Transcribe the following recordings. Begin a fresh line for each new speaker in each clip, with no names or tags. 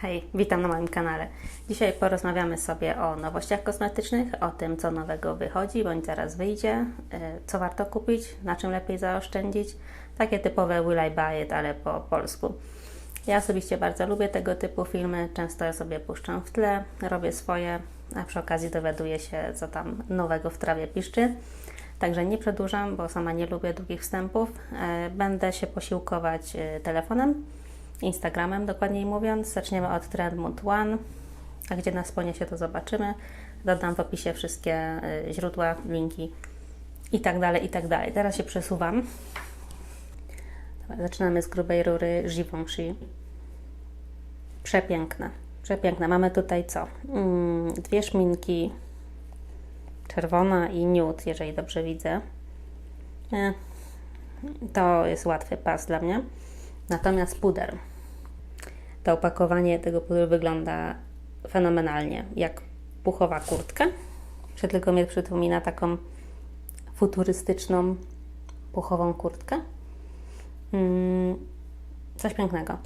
Hej, witam na moim kanale. Dzisiaj porozmawiamy sobie o nowościach kosmetycznych, o tym, co nowego wychodzi bądź zaraz wyjdzie, e, co warto kupić, na czym lepiej zaoszczędzić. Takie typowe will I buy it, ale po polsku. Ja osobiście bardzo lubię tego typu filmy, często je sobie puszczam w tle, robię swoje, a przy okazji dowiaduję się, co tam nowego w trawie piszczy. Także nie przedłużam, bo sama nie lubię długich wstępów. E, Będę się posiłkować e, telefonem, Instagramem dokładniej mówiąc. Zaczniemy od Trendmood One, a gdzie nas poniesie to zobaczymy. Dodam w opisie wszystkie e, źródła, linki i tak tak dalej. Teraz się przesuwam. Zaczynamy z grubej rury Givenchy. Przepiękne, przepiękne. Mamy tutaj co? Mm, dwie szminki czerwona i nude, jeżeli dobrze widzę. Nie. To jest łatwy pas dla mnie. Natomiast puder. To opakowanie tego pudru wygląda fenomenalnie, jak puchowa kurtka. Czy tylko mnie przypomina taką futurystyczną puchową kurtkę. Mm, coś pięknego.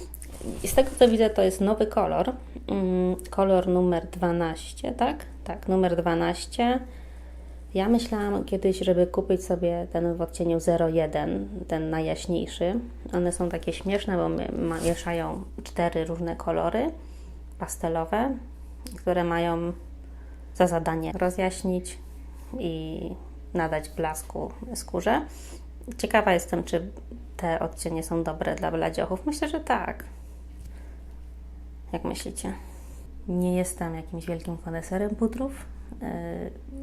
Z tego co widzę, to jest nowy kolor. Mm, kolor numer 12, tak? Tak, numer 12. Ja myślałam kiedyś, żeby kupić sobie ten w odcieniu 01, ten najjaśniejszy. One są takie śmieszne, bo mieszają cztery różne kolory pastelowe, które mają za zadanie rozjaśnić i nadać blasku skórze. Ciekawa jestem, czy te odcienie są dobre dla bladziochów. Myślę, że tak. Jak myślicie? Nie jestem jakimś wielkim koneserem pudrów. Yy,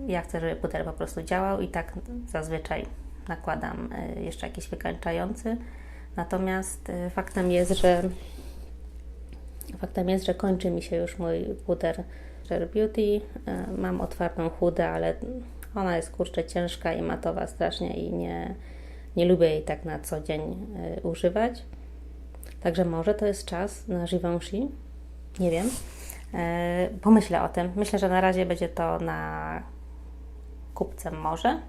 Ja chcę, żeby puder po prostu działał i tak zazwyczaj nakładam yy, jeszcze jakiś wykańczający. Natomiast yy, faktem jest, że faktem jest, że kończy mi się już mój puder Rare Beauty. Mam otwartą chudę, ale ona jest kurczę ciężka i matowa strasznie i nie, nie lubię jej tak na co dzień używać. Także może to jest czas na Givenchy. Nie wiem. E, Pomyślę o tym. Myślę, że na razie będzie to na kupcem może.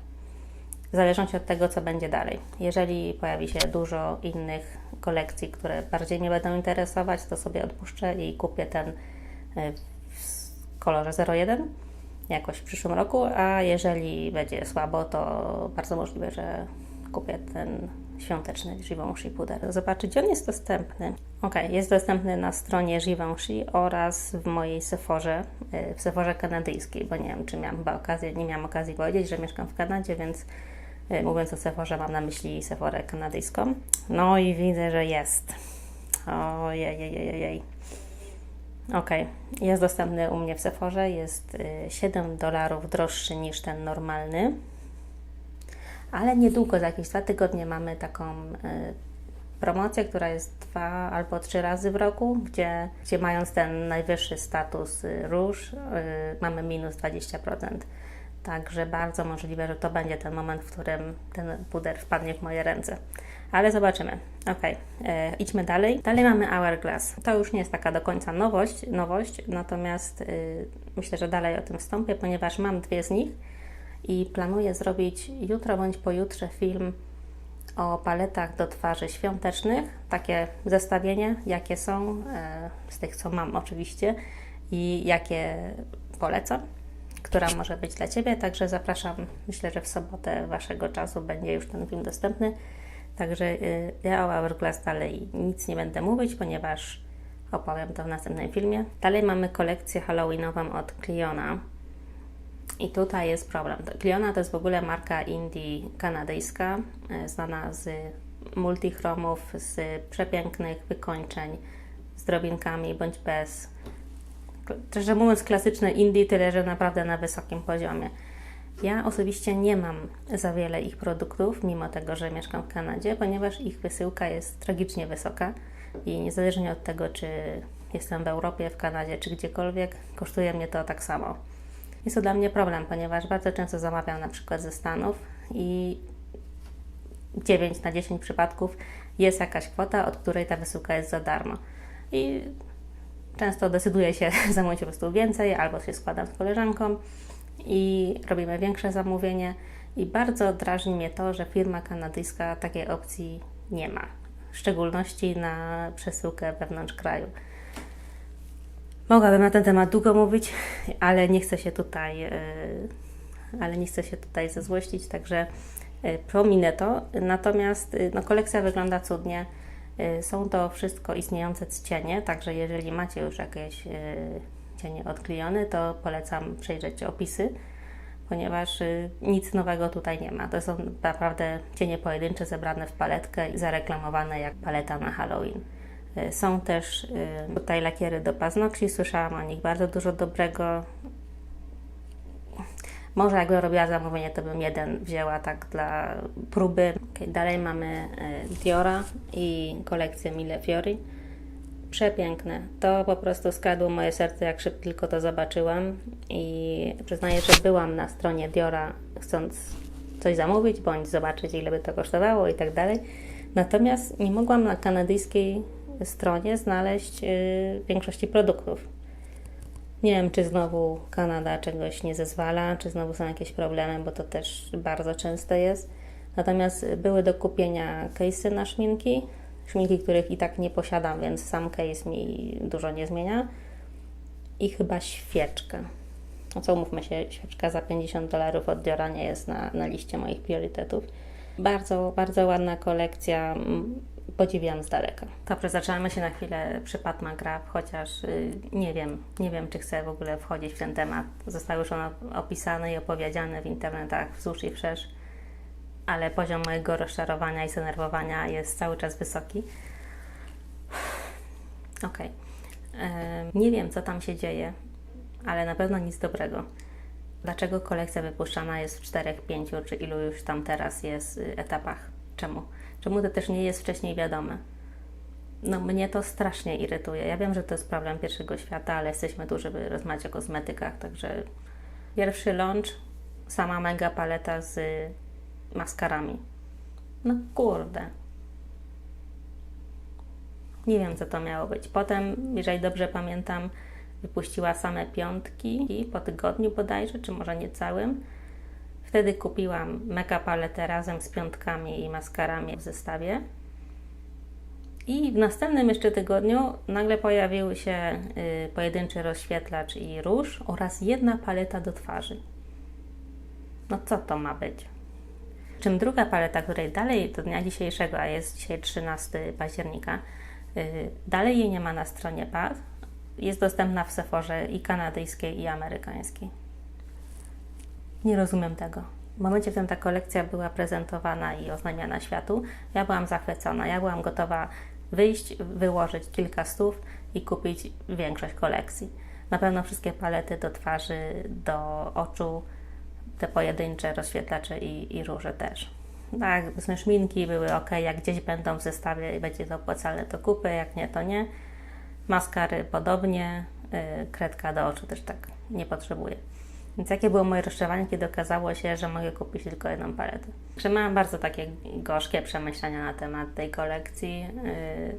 W zależności od tego, co będzie dalej. Jeżeli pojawi się dużo innych kolekcji, które bardziej mnie będą interesować, to sobie odpuszczę i kupię ten e, w kolorze 01 jakoś w przyszłym roku, a jeżeli będzie słabo, to bardzo możliwe, że kupię ten świąteczny Givenchy puder. Zobaczyć, on jest dostępny. Ok, jest dostępny na stronie Givenchy oraz w mojej Sephorze, y, w Sephorze kanadyjskiej, bo nie wiem, czy miałam okazję, nie miałam okazji powiedzieć, że mieszkam w Kanadzie, więc y, mówiąc o Sephorze mam na myśli Sephorę kanadyjską. No i widzę, że jest. Ojej, jej, jej, jej. Ok, jest dostępny u mnie w Sephorze, jest y, 7 dolarów droższy niż ten normalny, ale niedługo, za jakieś dwa tygodnie mamy taką y, promocję, która jest dwa albo trzy razy w roku, gdzie, gdzie mając ten najwyższy status y, róż, y, mamy minus 20%. Także bardzo możliwe, że to będzie ten moment, w którym ten puder wpadnie w moje ręce. Ale zobaczymy. Ok, e, idźmy dalej. Dalej mamy Hourglass. To już nie jest taka do końca nowość, nowość natomiast y, myślę, że dalej o tym wstąpię, ponieważ mam dwie z nich i planuję zrobić jutro bądź pojutrze film o paletach do twarzy świątecznych. Takie zestawienie, jakie są, e, z tych co mam oczywiście i jakie polecam, która może być dla Ciebie. Także zapraszam, myślę, że w sobotę Waszego czasu będzie już ten film dostępny. Także y, ja o Hourglass dalej nic nie będę mówić, ponieważ opowiem to w następnym filmie. Dalej mamy kolekcję halloweenową od Cliona. I tutaj jest problem. Cliona to jest w ogóle marka indie kanadyjska, e, znana z multichromów, z przepięknych wykończeń, z drobinkami bądź bez. Szczerze mówiąc, klasyczne indie, tyle że naprawdę na wysokim poziomie. Ja osobiście nie mam za wiele ich produktów, mimo tego, że mieszkam w Kanadzie, ponieważ ich wysyłka jest tragicznie wysoka i niezależnie od tego, czy jestem w Europie, w Kanadzie, czy gdziekolwiek, kosztuje mnie to tak samo. Jest to dla mnie problem, ponieważ bardzo często zamawiam na przykład ze Stanów i 9 na 10 przypadków jest jakaś kwota, od której ta wysyłka jest za darmo. I często decyduję się zamówić po prostu więcej, albo się składam z koleżanką i robimy większe zamówienie. I bardzo drażni mnie to, że firma kanadyjska takiej opcji, nie ma. W szczególności na przesyłkę wewnątrz kraju. Mogłabym na ten temat długo mówić, ale nie chcę się tutaj, e, ale nie chcę się tutaj zezłościć, także e, prominę to. Natomiast e, no, kolekcja wygląda cudnie. Są to wszystko istniejące cienie, także jeżeli macie już jakieś cienie odklejone, to polecam przejrzeć opisy, ponieważ nic nowego tutaj nie ma. To są naprawdę cienie pojedyncze zebrane w paletkę i zareklamowane jak paleta na Halloween. E, są też e, tutaj lakiery do paznokci, słyszałam o nich bardzo dużo dobrego. Może jakbym robiła zamówienie, to bym jeden wzięła tak dla próby. Okay, dalej mamy e, Diora i kolekcję Mille Fiori. Przepiękne. To po prostu skradło moje serce, jak szybko tylko to zobaczyłam. I przyznaję, że byłam na stronie Diora, chcąc coś zamówić, bądź zobaczyć, ile by to kosztowało i tak dalej. Natomiast nie mogłam na kanadyjskiej stronie znaleźć y, większości produktów. Nie wiem, czy znowu Kanada czegoś nie zezwala, czy znowu są jakieś problemy, bo to też bardzo często jest. Natomiast były do kupienia case'y na szminki, szminki, których i tak nie posiadam, więc sam case mi dużo nie zmienia. I chyba świeczka. No co umówmy się, świeczka za 50 dolarów od Diora nie jest na, na liście moich priorytetów. Bardzo, bardzo ładna kolekcja podziwiam z daleka. Dobrze, zaczynamy się na chwilę przy Pat McGrath, chociaż y, nie wiem, nie wiem, czy chcę w ogóle wchodzić w ten temat. Został już on opisany i opowiedziany w internetach wzdłuż i wszerz, ale poziom mojego rozczarowania i zdenerwowania jest cały czas wysoki. Ok. Nie wiem, co tam się dzieje, ale na pewno nic dobrego. Dlaczego kolekcja wypuszczana jest w czterech, pięciu, czy ilu już tam teraz jest y, etapach? Czemu? Czemu to też nie jest wcześniej wiadome? No, mnie to strasznie irytuje. Ja wiem, że to jest problem pierwszego świata, ale jesteśmy tu, żeby rozmawiać o kosmetykach, także pierwszy launch, sama mega paleta z maskarami. No kurde. Nie wiem, co to miało być. Potem, jeżeli dobrze pamiętam, wypuściła same piątki po tygodniu bodajże, czy może nie całym Wtedy kupiłam mega paletę razem z piątkami i maskarami w zestawie. I w następnym jeszcze tygodniu nagle pojawił się y, pojedynczy rozświetlacz i róż oraz jedna paleta do twarzy. No co to ma być? Czym druga paleta, której dalej do dnia dzisiejszego, a jest dzisiaj 13 października, y, dalej jej nie ma na stronie PAS, jest dostępna w Sephorze i kanadyjskiej i amerykańskiej. Nie rozumiem tego. W momencie, w którym ta kolekcja była prezentowana i oznajmiana światu, ja byłam zachwycona. Ja byłam gotowa wyjść, wyłożyć kilka stów i kupić większość kolekcji. Na pewno wszystkie palety do twarzy, do oczu, te pojedyncze rozświetlacze i, i róże też. Tak, szminki były ok, jak gdzieś będą w zestawie i będzie to opłacalne, to kupię, jak nie, to nie. Maskary podobnie, yy, kredka do oczu też tak nie potrzebuję. Więc jakie było moje rozczarowanie, kiedy okazało się, że mogę kupić tylko jedną paletę. Że miałam bardzo takie gorzkie przemyślenia na temat tej kolekcji. Yy,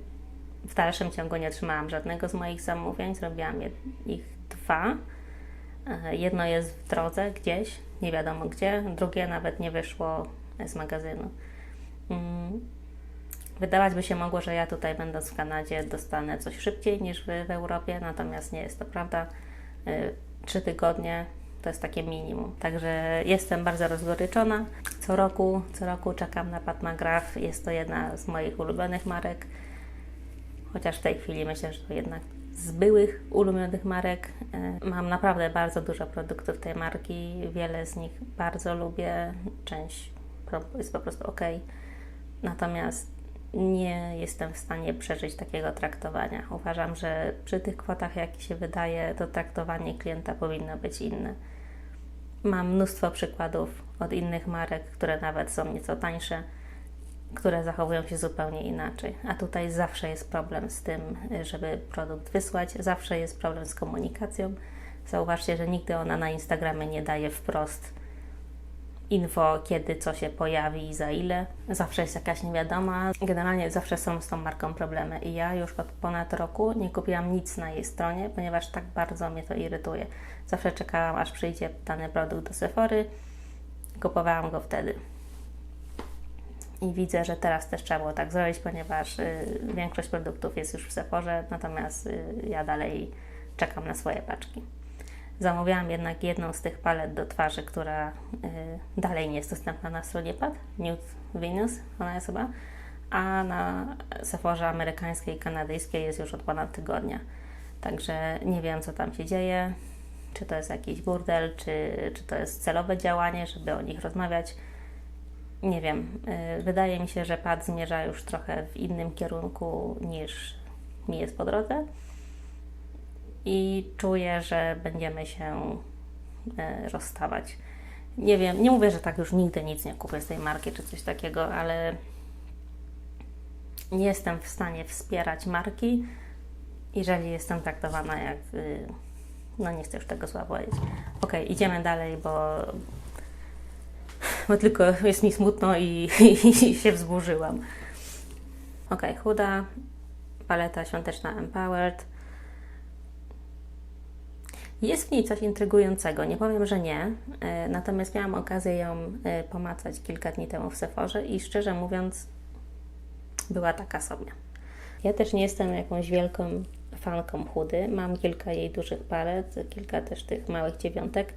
w dalszym ciągu nie otrzymałam żadnego z moich zamówień, zrobiłam ich dwa. Yy, jedno jest w drodze gdzieś, nie wiadomo gdzie, drugie nawet nie wyszło z magazynu. Yy, wydawać by się mogło, że ja tutaj będąc w Kanadzie dostanę coś szybciej niż w Europie, natomiast nie jest to prawda. Trzy tygodnie to jest takie minimum. Także jestem bardzo rozgoryczona. Co roku, co roku czekam na Pat McGrath. Jest to jedna z moich ulubionych marek. Chociaż w tej chwili myślę, że to jednak z byłych ulubionych marek. E, mam naprawdę bardzo dużo produktów tej marki. Wiele z nich bardzo lubię. Część jest po prostu ok. Natomiast nie jestem w stanie przeżyć takiego traktowania. Uważam, że przy tych kwotach, jakie się wydaje, to traktowanie klienta powinno być inne. Mam mnóstwo przykładów od innych marek, które nawet są nieco tańsze, które zachowują się zupełnie inaczej. A tutaj zawsze jest problem z tym, żeby produkt wysłać, zawsze jest problem z komunikacją. Zauważcie, że nigdy ona na Instagramie nie daje wprost info, kiedy co się pojawi i za ile. Zawsze jest jakaś niewiadoma. Generalnie zawsze są z tą marką problemy i ja już od ponad roku nie kupiłam nic na jej stronie, ponieważ tak bardzo mnie to irytuje. Zawsze czekałam, aż przyjdzie dany produkt do Sephory. Kupowałam go wtedy. I widzę, że teraz też trzeba było tak zrobić, ponieważ y, większość produktów jest już w Sephorze, natomiast y, ja dalej czekam na swoje paczki. Zamówiłam jednak jedną z tych palet do twarzy, która y, dalej nie jest dostępna na stronie PAD, Nude Venus, ona jest chyba, a na Sephorze amerykańskiej i kanadyjskiej jest już od ponad tygodnia. Także nie wiem, co tam się dzieje, czy to jest jakiś burdel, czy, czy to jest celowe działanie, żeby o nich rozmawiać. Nie wiem. Y, Wydaje mi się, że pad zmierza już trochę w innym kierunku niż mi jest po drodze. I czuję, że będziemy się y, rozstawać. Nie wiem, nie mówię, że tak już nigdy nic nie kupię z tej marki czy coś takiego, ale nie jestem w stanie wspierać marki, jeżeli jestem traktowana jak. y, No nie chcę już tego słowa powiedzieć. Ok, idziemy dalej, bo, bo tylko jest mi smutno i, i się wzburzyłam. Ok, chuda, paleta świąteczna Empowered. Jest w niej coś intrygującego, nie powiem, że nie. e, Natomiast miałam okazję ją e, pomacać kilka dni temu w Sephorze i szczerze mówiąc, była taka sobie. Ja też nie jestem jakąś wielką fanką chudy. Mam kilka jej dużych palet, kilka też tych małych dziewiątek,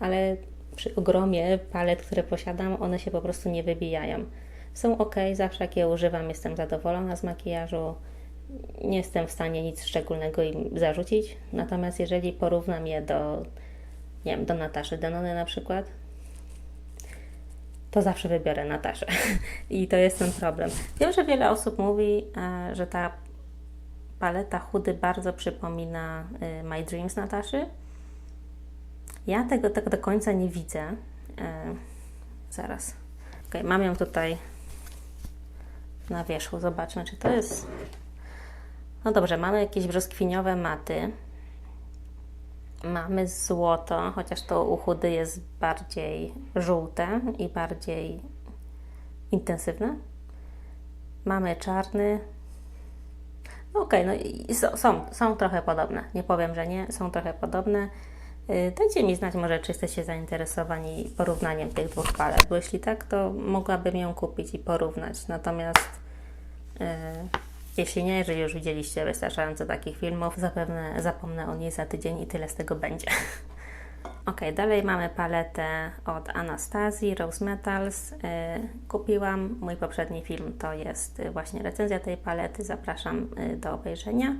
ale przy ogromie palet, które posiadam, one się po prostu nie wybijają. Są ok, zawsze jak je używam, jestem zadowolona z makijażu. Nie jestem w stanie nic szczególnego im zarzucić. Natomiast jeżeli porównam je do, nie wiem, do Nataszy Denony na przykład, to zawsze wybiorę Nataszę. I to jest ten problem. Wiem, że wiele osób mówi, e, że ta paleta chudy bardzo przypomina y, My Dreams Nataszy. Ja tego tak do końca nie widzę. E, zaraz. Ok, mam ją tutaj na wierzchu. Zobaczmy, czy to jest. No dobrze, mamy jakieś brzoskwiniowe maty. Mamy złoto, chociaż to u chudy jest bardziej żółte i bardziej intensywne. Mamy czarny. No Okej, no i są, są, trochę podobne. Nie powiem, że nie, są trochę podobne. Yy, Dajcie mi znać może, czy jesteście zainteresowani porównaniem tych dwóch palet, bo jeśli tak, to mogłabym ją kupić i porównać. Natomiast yy, jeśli nie, jeżeli już widzieliście wystarczająco takich filmów, zapewne zapomnę o niej za tydzień i tyle z tego będzie. Ok, dalej mamy paletę od Anastazji, Rose Metals. Yy, kupiłam. Mój poprzedni film to jest y, właśnie recenzja tej palety. Zapraszam y, do obejrzenia.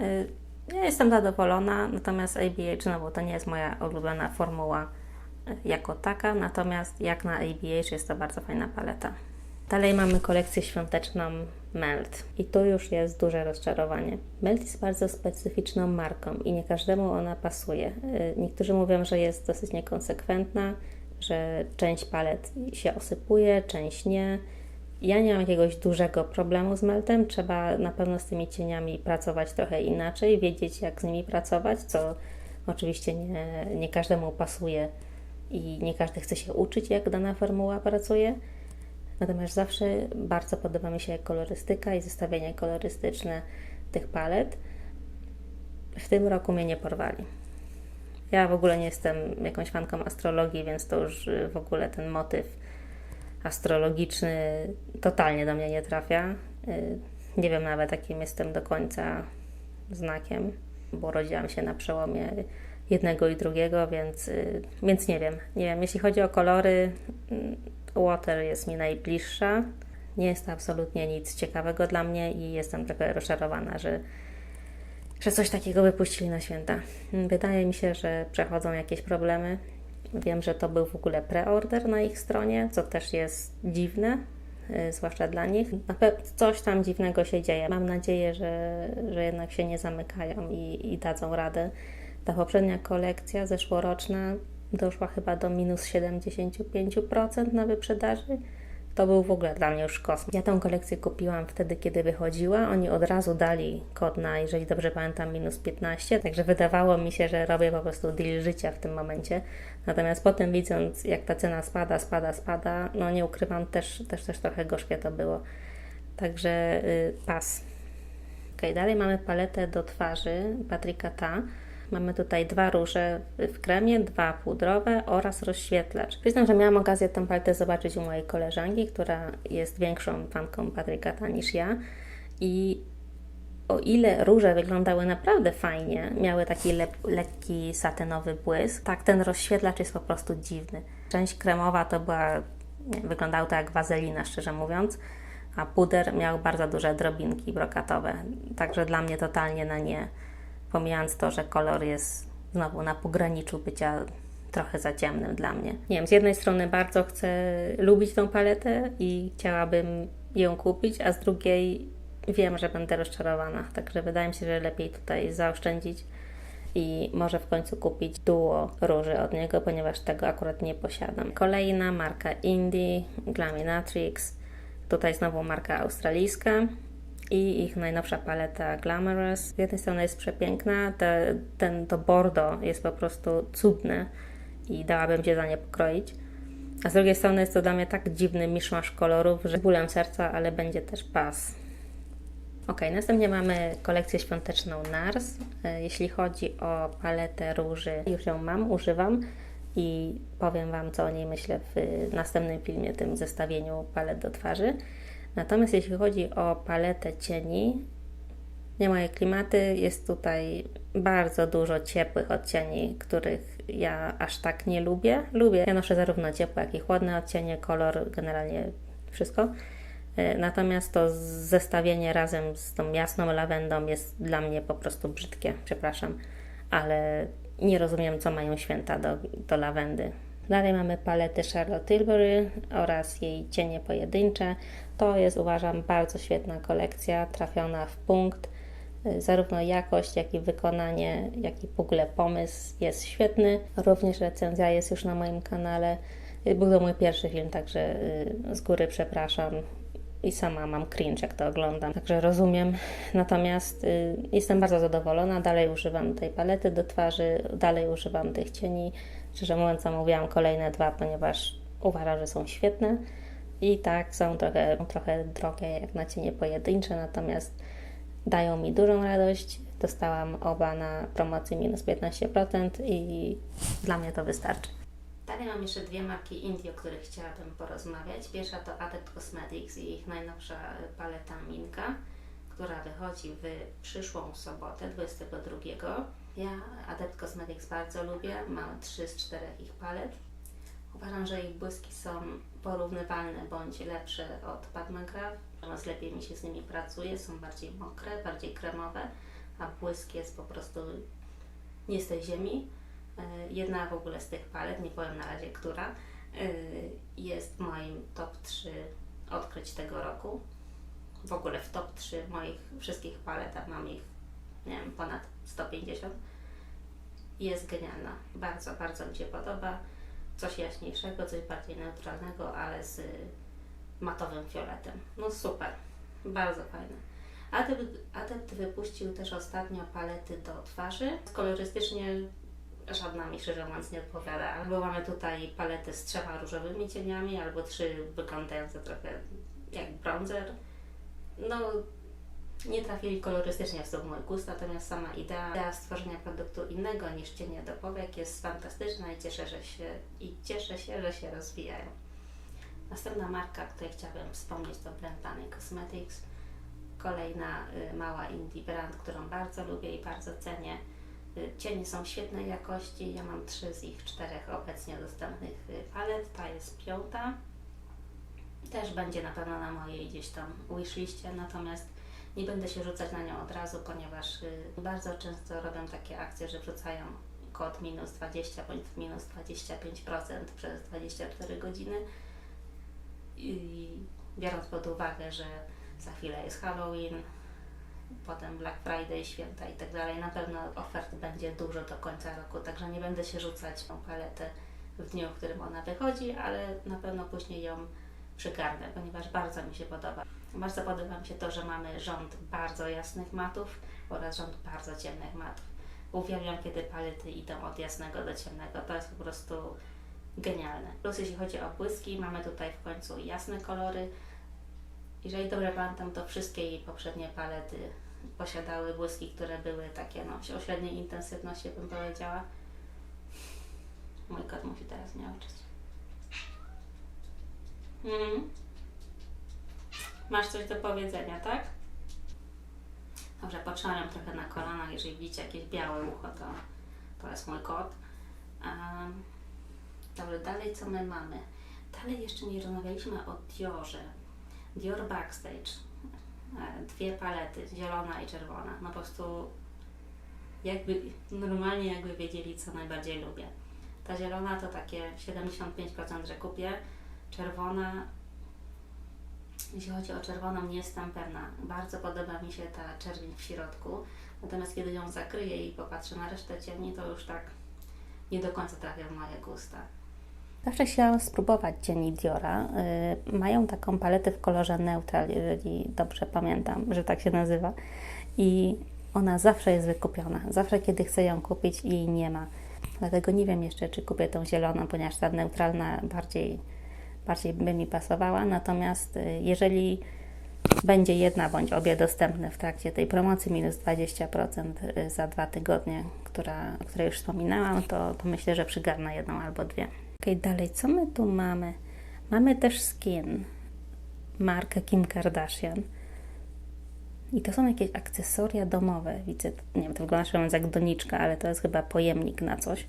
Y, Ja jestem zadowolona, natomiast ABH znowu to nie jest moja ulubiona formuła y, jako taka, natomiast jak na ABH jest to bardzo fajna paleta. Dalej mamy kolekcję świąteczną Melt i tu już jest duże rozczarowanie. Melt jest bardzo specyficzną marką i nie każdemu ona pasuje. Y, Niektórzy mówią, że jest dosyć niekonsekwentna, że część palet się osypuje, część nie. Ja nie mam jakiegoś dużego problemu z meltem. Trzeba na pewno z tymi cieniami pracować trochę inaczej, wiedzieć jak z nimi pracować, co oczywiście nie, nie każdemu pasuje i nie każdy chce się uczyć, jak dana formuła pracuje. Natomiast zawsze bardzo podoba mi się kolorystyka i zestawienie kolorystyczne tych palet. W tym roku mnie nie porwali. Ja w ogóle nie jestem jakąś fanką astrologii, więc to już y, w ogóle ten motyw astrologiczny totalnie do mnie nie trafia. Y, Nie wiem nawet, jakim jestem do końca znakiem, bo rodziłam się na przełomie jednego i drugiego, więc, y, więc nie wiem. Nie wiem, jeśli chodzi o kolory, mm, Water jest mi najbliższa. Nie jest to absolutnie nic ciekawego dla mnie i jestem trochę rozczarowana, że, że coś takiego wypuścili na święta. Wydaje mi się, że przechodzą jakieś problemy. Wiem, że to był w ogóle preorder na ich stronie, co też jest dziwne, y, zwłaszcza dla nich. Na pewno coś tam dziwnego się dzieje. Mam nadzieję, że, że jednak się nie zamykają i, i dadzą radę. Ta poprzednia kolekcja zeszłoroczna doszła chyba do minus 75% na wyprzedaży. To był w ogóle dla mnie już kosmos. Ja tę kolekcję kupiłam wtedy, kiedy wychodziła. Oni od razu dali kod na, jeżeli dobrze pamiętam, minus 15, także wydawało mi się, że robię po prostu deal życia w tym momencie. Natomiast potem widząc, jak ta cena spada, spada, spada, no nie ukrywam, też, też, też trochę gorzkie to było. Także y, pas. Ok, dalej mamy paletę do twarzy Patryka Ta. Mamy tutaj dwa róże w kremie, dwa pudrowe oraz rozświetlacz. Przyznam, że miałam okazję tę paletę zobaczyć u mojej koleżanki, która jest większą fanką Patryka Ta niż ja i O ile róże wyglądały naprawdę fajnie, miały taki le lekki satynowy błysk, tak ten rozświetlacz jest po prostu dziwny. Część kremowa to była, nie, wyglądało to jak wazelina, szczerze mówiąc, a puder miał bardzo duże drobinki brokatowe, także dla mnie totalnie na nie, pomijając to, że kolor jest znowu na pograniczu bycia trochę za ciemnym dla mnie. Nie wiem, z jednej strony bardzo chcę lubić tą paletę i chciałabym ją kupić, a z drugiej wiem, że będę rozczarowana. Także wydaje mi się, że lepiej tutaj zaoszczędzić i może w końcu kupić duo róży od niego, ponieważ tego akurat nie posiadam. Kolejna marka Indie, Glaminatrix. Tutaj znowu marka australijska i ich najnowsza paleta Glamorous. Z jednej strony jest przepiękna, te, ten to bordo jest po prostu cudne i dałabym się za nie pokroić. A z drugiej strony jest to dla mnie tak dziwny miszmasz kolorów, że bólem serca, ale będzie też pas. Ok, następnie mamy kolekcję świąteczną NARS. E, Jeśli chodzi o paletę róży, już ją mam, używam i powiem Wam, co o niej myślę w następnym filmie, tym zestawieniu palet do twarzy. Natomiast jeśli chodzi o paletę cieni, nie moje klimaty, jest tutaj bardzo dużo ciepłych odcieni, których ja aż tak nie lubię. Lubię, ja noszę zarówno ciepłe, jak i chłodne odcienie, kolor, generalnie wszystko. E, Natomiast to zestawienie razem z tą jasną lawendą jest dla mnie po prostu brzydkie, przepraszam, ale nie rozumiem, co mają święta do, do lawendy. Dalej mamy paletę Charlotte Tilbury oraz jej cienie pojedyncze. To jest, uważam, bardzo świetna kolekcja, trafiona w punkt. Y, Zarówno jakość, jak i wykonanie, jak i w ogóle pomysł jest świetny. Również recenzja jest już na moim kanale. Y, Był to mój pierwszy film, także y, z góry przepraszam. I sama mam cringe, jak to oglądam, także rozumiem. Natomiast jestem bardzo zadowolona. Dalej używam tej palety do twarzy, dalej używam tych cieni. Szczerze mówiąc, zamówiłam kolejne dwa, ponieważ uważam, że są świetne. I tak są trochę, trochę drogie jak na cienie pojedyncze, natomiast dają mi dużą radość. Dostałam oba na promocji minus 15% i dla mnie to wystarczy. Dalej mam jeszcze dwie marki Indii, o których chciałabym porozmawiać. Pierwsza to Adept Cosmetics i ich najnowsza paleta Minka, która wychodzi w przyszłą sobotę, 22. Ja Adept Cosmetics bardzo lubię, mam 3 z 4 ich palet. Uważam, że ich błyski są porównywalne bądź lepsze od Pat McGrath. Natomiast lepiej mi się z nimi pracuje, są bardziej mokre, bardziej kremowe, a błysk jest po prostu nie z tej ziemi. E, Jedna w ogóle z tych palet, nie powiem na razie która, e, jest moim top 3 odkryć tego roku. W ogóle w top 3 moich wszystkich paletach mam ich, nie wiem, ponad 150. Jest genialna. Bardzo, bardzo mi się podoba. Coś jaśniejszego, coś bardziej neutralnego, ale z matowym fioletem. No super, bardzo fajne. Adept, Adept wypuścił też ostatnio palety do twarzy. Kolorystycznie żadna mi szczerze mówiąc nie odpowiada. Albo mamy tutaj paletę z trzema różowymi cieniami, albo trzy wyglądające trochę jak bronzer. No, nie trafili kolorystycznie w mój gust, natomiast sama idea, idea stworzenia produktu innego niż cienie do powiek jest fantastyczna i cieszę, że się, i cieszę się, że się rozwijają. Następna marka, o której chciałabym wspomnieć, to Brand Cosmetics. Kolejna y, mała indie brand, którą bardzo lubię i bardzo cenię. Y, Cienie są świetnej jakości. Ja mam trzy z ich czterech obecnie dostępnych y, palet. Ta jest piąta. Też będzie na pewno na mojej gdzieś tam wishliście, natomiast nie będę się rzucać na nią od razu, ponieważ y, bardzo często robią takie akcje, że wrzucają kod minus 20 bądź minus 25% przez 24 godziny. I biorąc pod uwagę, że za chwilę jest Halloween, potem Black Friday, święta i tak dalej, na pewno ofert będzie dużo do końca roku, także nie będę się rzucać tą paletę w dniu, w którym ona wychodzi, ale na pewno później ją przygarnę, ponieważ bardzo mi się podoba. Bardzo podoba mi się to, że mamy rząd bardzo jasnych matów oraz rząd bardzo ciemnych matów. Uwielbiam, kiedy palety idą od jasnego do ciemnego. To jest po prostu genialne. Plus jeśli chodzi o błyski, mamy tutaj w końcu jasne kolory. Jeżeli dobrze pamiętam, to wszystkie jej poprzednie palety posiadały błyski, które były takie no, o średniej intensywności, bym powiedziała. Mój kot musi teraz mnie uczyć. Mhm. Masz coś do powiedzenia, tak? Dobrze, potrzymam ją trochę na kolanach. Jeżeli widzicie jakieś białe ucho, to, to jest mój kot. Um, dobrze, dalej co my mamy? Dalej jeszcze nie rozmawialiśmy o Diorze. Dior Backstage. E, Dwie palety, zielona i czerwona. No po prostu jakby normalnie jakby wiedzieli, co najbardziej lubię. Ta zielona to takie 75%, że kupię. Czerwona, jeśli chodzi o czerwoną, nie jestem pewna. Bardzo podoba mi się ta czerwień w środku. Natomiast kiedy ją zakryję i popatrzę na resztę cieni, to już tak nie do końca trafia w moje gusta. Zawsze chciałam spróbować cieni Diora. Yy, mają taką paletę w kolorze neutral, jeżeli dobrze pamiętam, że tak się nazywa. I ona zawsze jest wykupiona. Zawsze, kiedy chcę ją kupić jej nie ma. Dlatego nie wiem jeszcze, czy kupię tą zieloną, ponieważ ta neutralna bardziej, bardziej by mi pasowała. Natomiast y, jeżeli będzie jedna bądź obie dostępne w trakcie tej promocji minus 20% y, za dwa tygodnie, która, o której już wspominałam, to, to myślę, że przygarnę jedną albo dwie. Ok, dalej, co my tu mamy? Mamy też skin, markę Kim Kardashian. I to są jakieś akcesoria domowe. Widzę, nie wiem, to wygląda jak doniczka, ale to jest chyba pojemnik na coś.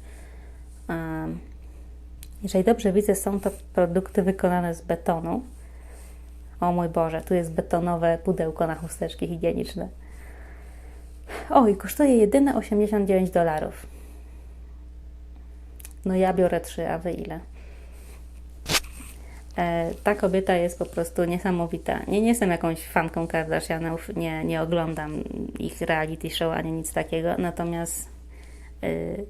Um, jeżeli dobrze widzę, są to produkty wykonane z betonu. O mój Boże, tu jest betonowe pudełko na chusteczki higieniczne. O, i kosztuje jedyne 89 dolarów. No ja biorę trzy, a Wy ile? E, ta kobieta jest po prostu niesamowita. Nie, nie jestem jakąś fanką Kardashianów, nie, nie oglądam ich reality show ani nic takiego, natomiast y,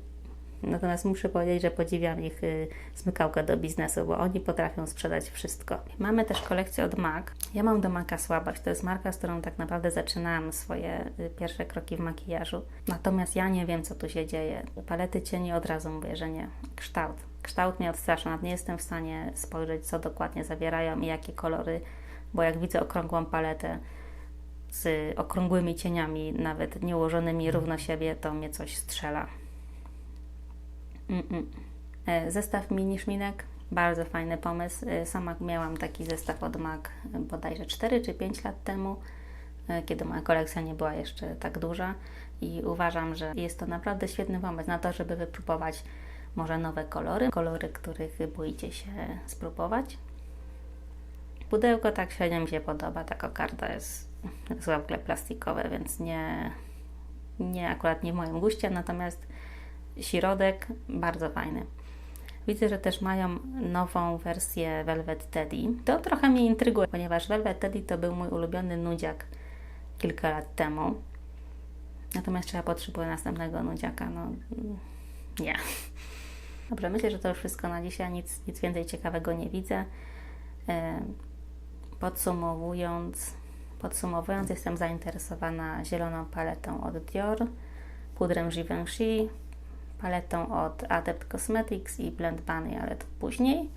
natomiast muszę powiedzieć, że podziwiam ich y, smykałkę do biznesu, bo oni potrafią sprzedać wszystko. Mamy też kolekcję od MAC. Ja mam do MACa słabość. To jest marka, z którą tak naprawdę zaczynałam swoje y, pierwsze kroki w makijażu. Natomiast ja nie wiem, co tu się dzieje. Palety cieni od razu mówię, że nie. Kształt kształt mnie odstrasza. Nawet nie jestem w stanie spojrzeć, co dokładnie zawierają i jakie kolory, bo jak widzę okrągłą paletę z okrągłymi cieniami, nawet nieułożonymi równo siebie, to mnie coś strzela. Mm-mm. E, Zestaw mini szminek, bardzo fajny pomysł. E, Sama miałam taki zestaw od MAC bodajże 4 czy 5 lat temu, e, kiedy moja kolekcja nie była jeszcze tak duża i uważam, że jest to naprawdę świetny pomysł na to, żeby wypróbować może nowe kolory, kolory, których boicie się spróbować. Pudełko tak średnio mi się podoba, ta kokarda jest zwykle plastikowe, więc nie, nie akurat nie w moim guście, natomiast środek bardzo fajny. Widzę, że też mają nową wersję Velvet Teddy. To trochę mnie intryguje, ponieważ Velvet Teddy to był mój ulubiony nudziak kilka lat temu. Natomiast czy ja potrzebuję następnego nudziaka? No nie. Dobrze, myślę, że to już wszystko na dzisiaj. Nic, nic więcej ciekawego nie widzę. E, podsumowując, podsumowując, jestem zainteresowana zieloną paletą od Dior, pudrem Givenchy, paletą od Adept Cosmetics i Blend Bunny, ale to później.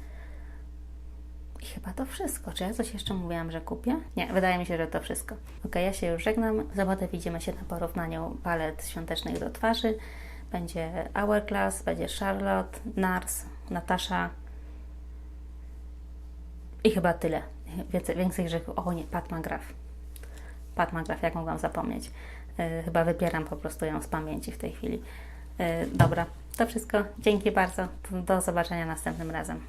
I chyba to wszystko. Czy ja coś jeszcze mówiłam, że kupię? Nie, wydaje mi się, że to wszystko. Ok, ja się już żegnam. W sobotę widzimy się na porównaniu palet świątecznych do twarzy. Będzie Hourglass, będzie Charlotte, Nars, Natasza i chyba tyle. Więcej, więcej rzeczy. O nie, Pat McGrath. Pat McGrath, jak mogłam zapomnieć. Yy, chyba wybieram po prostu ją z pamięci w tej chwili. Yy, dobra, to wszystko. Dzięki bardzo. Do zobaczenia następnym razem.